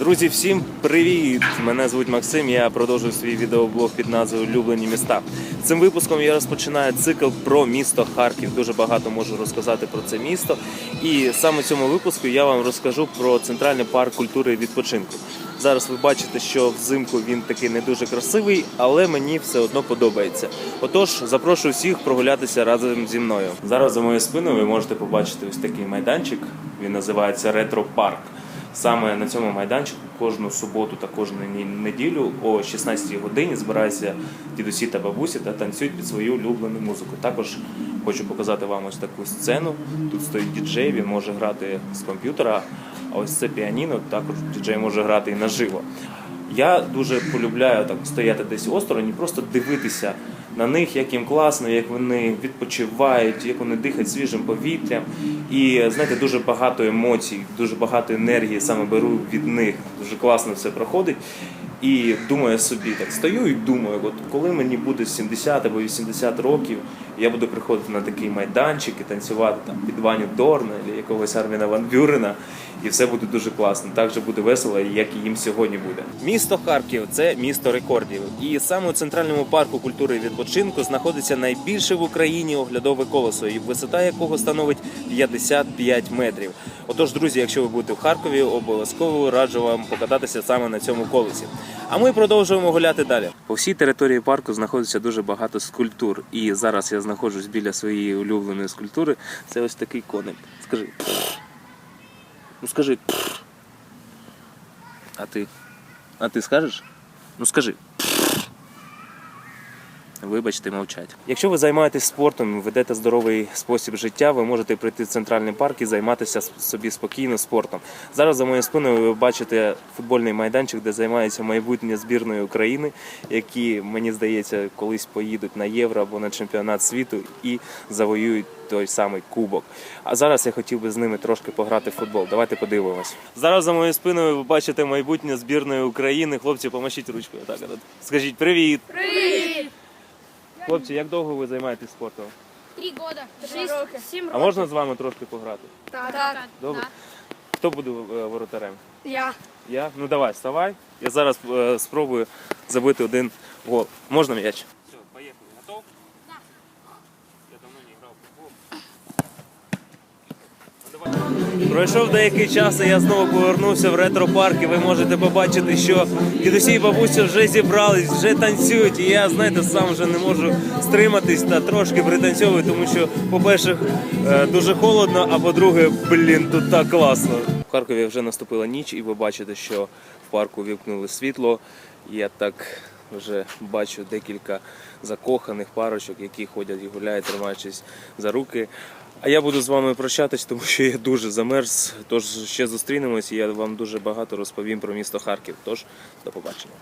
Друзі, всім привіт! Мене звуть Максим. Я продовжую свій відеоблог під назвою Улюблені міста. Цим випуском я розпочинаю цикл про місто Харків. Дуже багато можу розказати про це місто. І саме в цьому випуску я вам розкажу про центральний парк культури і відпочинку. Зараз ви бачите, що взимку він такий не дуже красивий, але мені все одно подобається. Отож, запрошую всіх прогулятися разом зі мною. Зараз за моєю спиною ви можете побачити ось такий майданчик. Він називається Ретро Парк. Саме на цьому майданчику кожну суботу та кожну неділю о 16 годині збираються дідусі та бабусі та танцюють під свою улюблену музику. Також хочу показати вам ось таку сцену. Тут стоїть діджей, він може грати з комп'ютера. А ось це піаніно, також діджей може грати і наживо. Я дуже полюбляю так стояти десь осторонь і просто дивитися на них, як їм класно, як вони відпочивають, як вони дихають свіжим повітрям. І знаєте, дуже багато емоцій, дуже багато енергії саме беру від них. Дуже класно все проходить. І думаю собі, так стою і думаю, от коли мені буде 70 або 80 років, я буду приходити на такий майданчик і танцювати там під Ваню Дорна або якогось Арміна Ван Бюрена, і все буде дуже класно. Так же буде весело, як і їм сьогодні буде. Місто Харків це місто рекордів. І саме у центральному парку культури і відпочинку знаходиться найбільше в Україні оглядове колесо, і висота якого становить 55 метрів. Отож, друзі, якщо ви будете в Харкові, обов'язково раджу вам покататися саме на цьому колесі. А ми продовжуємо гуляти далі. По всій території парку знаходиться дуже багато скульптур. І зараз я знаходжусь біля своєї улюбленої скульптури. Це ось такий коник. Скажи. Ну скажи. А ти? А ты скажешь? Ну скажи. Вибачте, мовчать. Якщо ви займаєтесь спортом, ведете здоровий спосіб життя, ви можете прийти в центральний парк і займатися собі спокійно спортом. Зараз за моєю спиною ви бачите футбольний майданчик, де займається майбутнє збірної України, які, мені здається, колись поїдуть на євро або на чемпіонат світу і завоюють той самий кубок. А зараз я хотів би з ними трошки пограти в футбол. Давайте подивимось. Зараз за моєю спиною ви бачите майбутнє збірної України. Хлопці, помашіть ручкою. Так, скажіть привіт. Хлопці, як довго ви займаєтесь спортом? Три года. Сім років. А можна з вами трошки пограти? Так. так. Добре. Хто буде е, воротарем? Я. Я? Ну давай, вставай. Я зараз е, спробую забити один гол. Можна м'яч? Все, поїхали. Готов? Я давно не грав в футбол. Пройшов деякий час, і я знову повернувся в ретро-парк, і ви можете побачити, що дідусі і бабусі вже зібрались, вже танцюють. І я, знаєте, сам вже не можу стриматись та трошки пританцьовую, тому що, по-перше, е, дуже холодно, а по-друге, блін, тут так класно. В Харкові вже наступила ніч, і ви бачите, що в парку вімкнули світло. Я так вже бачу декілька закоханих парочок, які ходять і гуляють, тримаючись за руки. А я буду з вами прощатись, тому що я дуже замерз. Тож ще зустрінемось, і я вам дуже багато розповім про місто Харків. Тож до побачення.